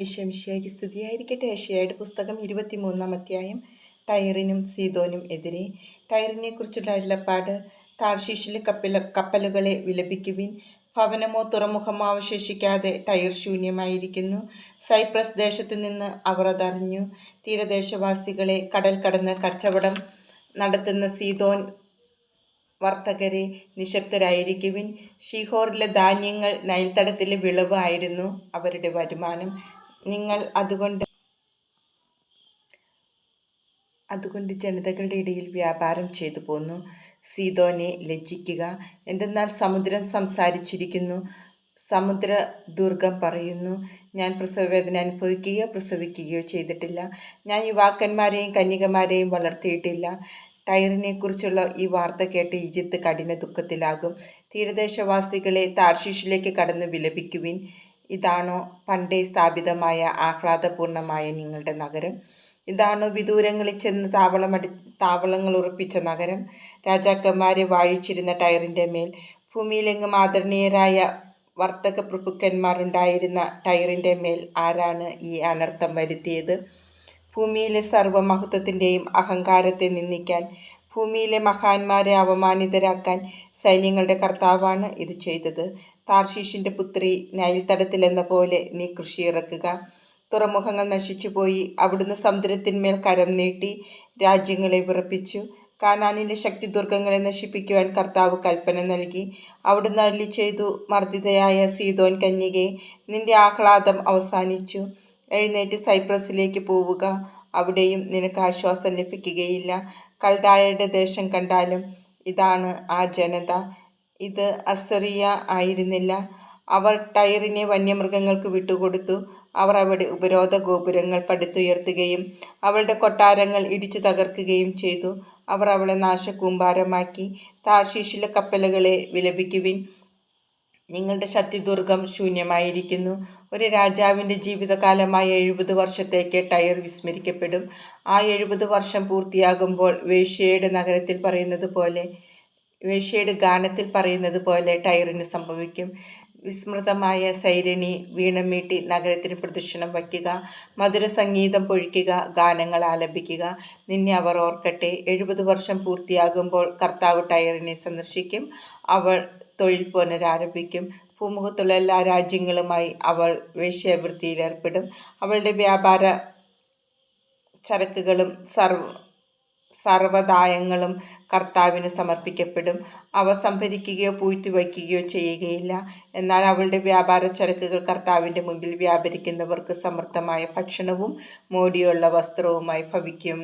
വിശ്വമിശിയായി സ്തുതിയായിരിക്കട്ടെ ഏഷ്യയുടെ പുസ്തകം ഇരുപത്തിമൂന്നാം അധ്യായം. ടൈറിനും സീതോനും എതിരെ. ടയറിനെക്കുറിച്ചുള്ള അരുളപ്പാട് താർഷീഷിലെ കപ്പല കപ്പലുകളെ വിലപിക്കുവിൻ. ഭവനമോ തുറമുഖമോ അവശേഷിക്കാതെ ടൈർ ശൂന്യമായിരിക്കുന്നു. സൈപ്രസ് ദേശത്തു നിന്ന് അവർ അതറിഞ്ഞു. തീരദേശവാസികളെ കടൽ കടന്ന് കച്ചവടം നടത്തുന്ന സീതോൻ വർത്തകരെ നിശബ്ദരായിരിക്കുവിൻ. ഷീഹോറിലെ ധാന്യങ്ങൾ നൈൽത്തടത്തിലെ വിളവ് ആയിരുന്നു അവരുടെ വരുമാനം. നിങ്ങൾ അതുകൊണ്ട് അതുകൊണ്ട് ജനതകളുടെ ഇടയിൽ വ്യാപാരം ചെയ്തു പോന്നു. സീതോനെ ലജ്ജിക്കുക. എന്തെന്നാൽ സമുദ്രം സംസാരിച്ചിരിക്കുന്നു. സമുദ്ര ദുർഗം പറയുന്നു ഞാൻ പ്രസവവേദന അനുഭവിക്കുകയോ പ്രസവിക്കുകയോ ചെയ്തിട്ടില്ല. ഞാൻ യുവാക്കന്മാരെയും കന്യകമാരെയും വളർത്തിയിട്ടില്ല. ടൈറിനെക്കുറിച്ചുള്ള ഈ വാർത്ത കേട്ട് ഈജിപ്ത് കഠിന ദുഃഖത്തിലാകും. തീരദേശവാസികളെ താർഷീഷിലേക്ക് കടന്നു വിലപിക്കുവിൻ. ഇതാണോ പണ്ടേ സ്ഥാപിതമായ ആഹ്ലാദപൂർണമായ നിങ്ങളുടെ നഗരം? ഇതാണോ വിദൂരങ്ങളിൽ ചെന്ന് താവളമടി താവളങ്ങൾ ഉറപ്പിച്ച നഗരം? രാജാക്കന്മാരെ വാഴിച്ചിരുന്ന ടയറിന്റെ മേൽ ഭൂമിയിലെങ്ങും ആദരണീയരായ വർത്തക പ്രഭുക്കന്മാരുണ്ടായിരുന്ന ടയറിന്റെ മേൽ ആരാണ് ഈ അനർത്ഥം വരുത്തിയത്? ഭൂമിയിലെ സർവമഹത്വത്തിന്റെയും അഹങ്കാരത്തെ നിന്ദിക്കാൻ ഭൂമിയിലെ മഹാന്മാരെ അപമാനിതരാക്കാൻ സൈന്യങ്ങളുടെ കർത്താവാണ് ഇത് ചെയ്തത്. താർഷീഷിന്റെ പുത്രി നൈൽ തടത്തിലെന്ന പോലെ നീ കൃഷി ഇറക്കുക. തുറമുഖങ്ങൾ നശിച്ചുപോയി. അവിടുന്ന് സമുദ്രത്തിന്മേൽ കരം നീട്ടി രാജ്യങ്ങളെ വിറപ്പിച്ചു. കാനാനിലെ ശക്തി ദുർഗങ്ങളെ നശിപ്പിക്കുവാൻ കർത്താവ് കൽപ്പന നൽകി. അവിടുന്ന് അല്ലി ചെയ്തു മർദ്ദിതയായ സീതോൻ കന്യകെ നിന്റെ ആഹ്ലാദം അവസാനിച്ചു. എഴുന്നേറ്റ് സൈപ്രസിലേക്ക് പോവുക. അവിടെയും നിനക്ക് ആശ്വാസം ലഭിക്കുകയില്ല. കൽതായയുടെ ദേശം കണ്ടാലും ഇതാണ് ആ ജനത. ഇത് അസറിയ ആയിരുന്നില്ല. അവർ ടയറിനെ വന്യമൃഗങ്ങൾക്ക് വിട്ടുകൊടുത്തു. അവർ അവിടെ ഉപരോധ ഗോപുരങ്ങൾ പടുത്തുയർത്തുകയും അവളുടെ കൊട്ടാരങ്ങൾ ഇടിച്ചു തകർക്കുകയും ചെയ്തു. അവർ അവളെ നാശകൂമ്പാരമാക്കി. താർഷീഷിലെ കപ്പലുകളെ വിലപിക്കുവിൻ. നിങ്ങളുടെ ശക്തിദുർഗം ശൂന്യമായിരിക്കുന്നു. ഒരു രാജാവിന്റെ ജീവിതകാലമായ എഴുപത് വർഷത്തേക്ക് ടയർ വിസ്മരിക്കപ്പെടും. ആ എഴുപത് വർഷം പൂർത്തിയാകുമ്പോൾ വേഷ്യയുടെ നഗരത്തിൽ പറയുന്നത് പോലെ വേഷ്യയുടെ ഗാനത്തിൽ പറയുന്നത് പോലെ ടയറിന് സംഭവിക്കും. വിസ്മൃതമായ സൈരണി വീണമീട്ടി നഗരത്തിന് പ്രദക്ഷിണം വയ്ക്കുക. മധുര സംഗീതം പൊഴിക്കുക ഗാനങ്ങൾ ആലപിക്കുക. നിന്നെ അവർ ഓർക്കട്ടെ. എഴുപത് വർഷം പൂർത്തിയാകുമ്പോൾ കർത്താവ് ടയറിനെ സന്ദർശിക്കും. അവൾ തൊഴിൽ പുനരാരംഭിക്കും. ഭൂമുഖത്തുള്ള എല്ലാ രാജ്യങ്ങളുമായി അവൾ വേശ്യാവൃത്തിയിലേർപ്പെടും അവളുടെ വ്യാപാര ചരക്കുകളും സർവ സർവദായങ്ങളും കർത്താവിന് സമർപ്പിക്കപ്പെടും. അവ സംഭരിക്കുകയോ പൂഴ്ത്തി വയ്ക്കുകയോ ചെയ്യുകയില്ല. എന്നാൽ അവളുടെ വ്യാപാര ചരക്കുകൾ കർത്താവിന്റെ മുമ്പിൽ വ്യാപരിക്കുന്നവർക്ക് സമർത്ഥമായ ഭക്ഷണവും മോടിയുള്ള വസ്ത്രവുമായി ഭവിക്കും.